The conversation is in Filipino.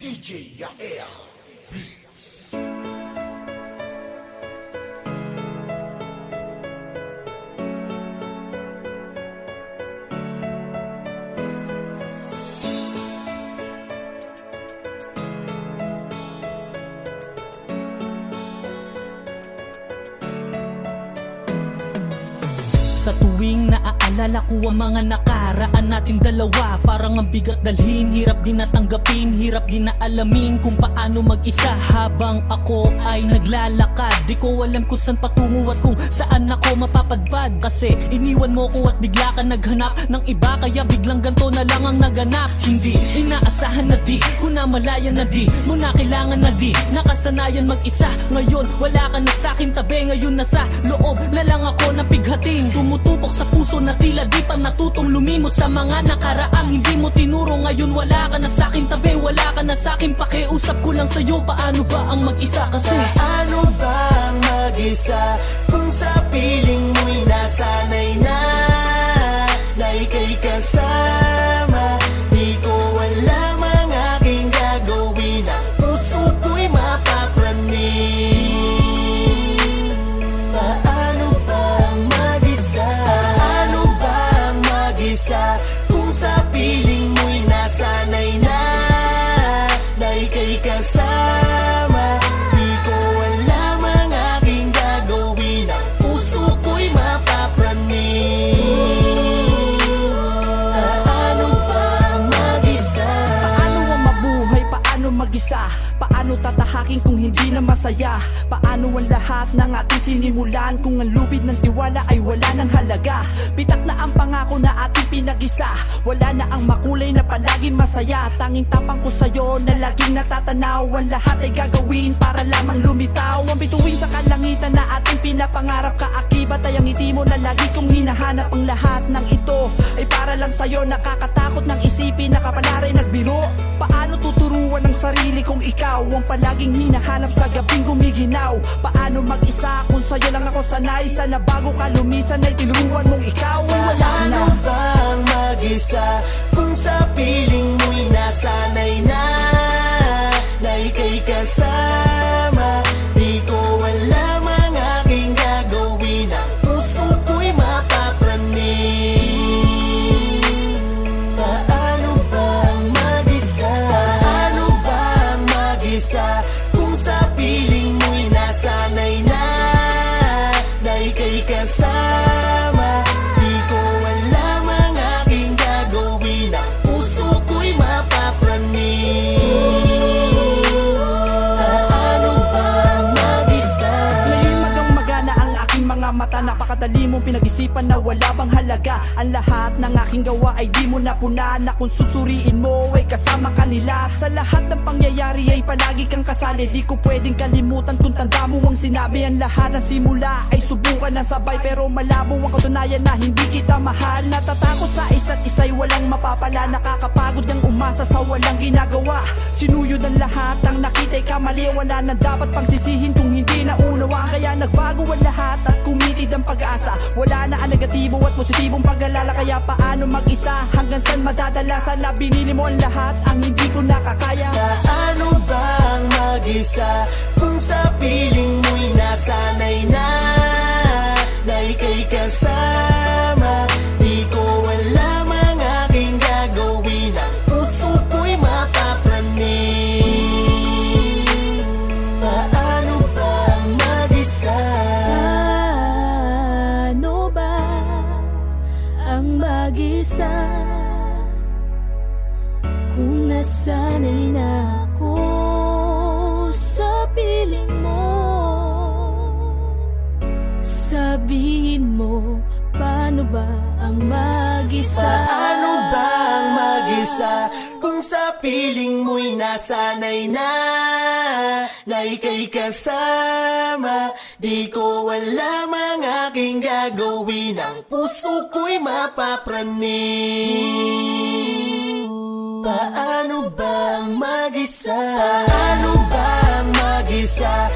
DJ Yael Sa tuwing naaalala ko ang mga nakaraan natin dalawa Parang ang bigat dalhin, hirap din natanggapin Hirap din na alamin kung paano mag-isa. Habang ako ay naglalakad Di ko alam kung saan patungo at kung saan ako mapapadpad. Kasi iniwan mo ko at bigla ka naghanap ng iba Kaya biglang ganto na lang ang naganap. Hindi inaasahan na di ko na na di Mo na kailangan na di Nakasanayan mag-isa. Ngayon wala ka na sa'kin tabi. Ngayon nasa loob na lang ako ng pighating Tumutupok sa puso na tila di pa natutong lumimot Sa mga nakaraang hindi mo tinuro. Ngayon wala ka na sa'kin tabi Wala ka na sa'kin pakiusap. Ko lang sa'yo Paano ba ang mag-isa kasi? Ano bang mag-isa Kung sa piling mo'y nasanay na Na kasama Di ko alam ang aking gagawin Ang puso ko'y mapapraning Paano bang mag-isa Paano ang mabuhay? Paano mag-isa? Paano tatahakin kung hindi na masaya? Paano ang lahat ng ating sinimulan? Kung ang lubid ng tiwala ay wala ng halaga. Bitak na ang pangako na ating pinag-isa. Wala na ang makulay na palaging masaya. Tanging tapang ko sa'yo na laging natatanaw. Ang lahat ay gagawin para lamang lumitaw. Ang bituin sa kalangitan na ating pinapangarap. Kaakibat ay ang ngiti mo na lagi kong hinahanap. Ang lahat ng ito ay para lang sa'yo. Nakakatakot ng isipin sarili kung ikaw. Ang palaging hinahanap sa gabing gumiginaw. Paano mag-isa kung sa'yo lang ako sanay? Sana bago ka lumisan ay tinuruan mong ikaw wala na. Bang mag-isa mata Napakadali mong pinag-isipan na wala bang halaga. Ang lahat ng aking gawa ay di mo napuna Na kung susuriin mo ay kasama kanila. Sa lahat ng pangyayari ay palagi kang kasali. Di ko pwedeng kalimutan kung tanda mo ang sinabi. Ang lahat ng simula ay subukan ng sabay. Pero malabo ang katunayan na hindi kita mahal. Natatakot sa isa't isa'y walang mapapala. Nakakapagod ang umasa sa walang ginagawa. Sinuyod ang lahat ang nakita'y kamali. Wala na dapat pang sisihin kung hindi naunawa. Kaya nagbago ang lahat at Wala na ang negatibo at positibong pag-alala Kaya paano mag-isa? Hanggang saan madadala? Sana binili mo ang lahat ang hindi ko nakakaya. Paano bang mag-isa mag-isa. Kung nasanay na ako sa piling mo Sabihin mo, paano ba ang mag-isa? Paano bang mag-isa sa piling mo'y nasanay na Na ika'y kasama Di ko alam ang aking gagawin Ang puso ko'y mapapraning Paano ba mag-isa? Paano ba mag-isa?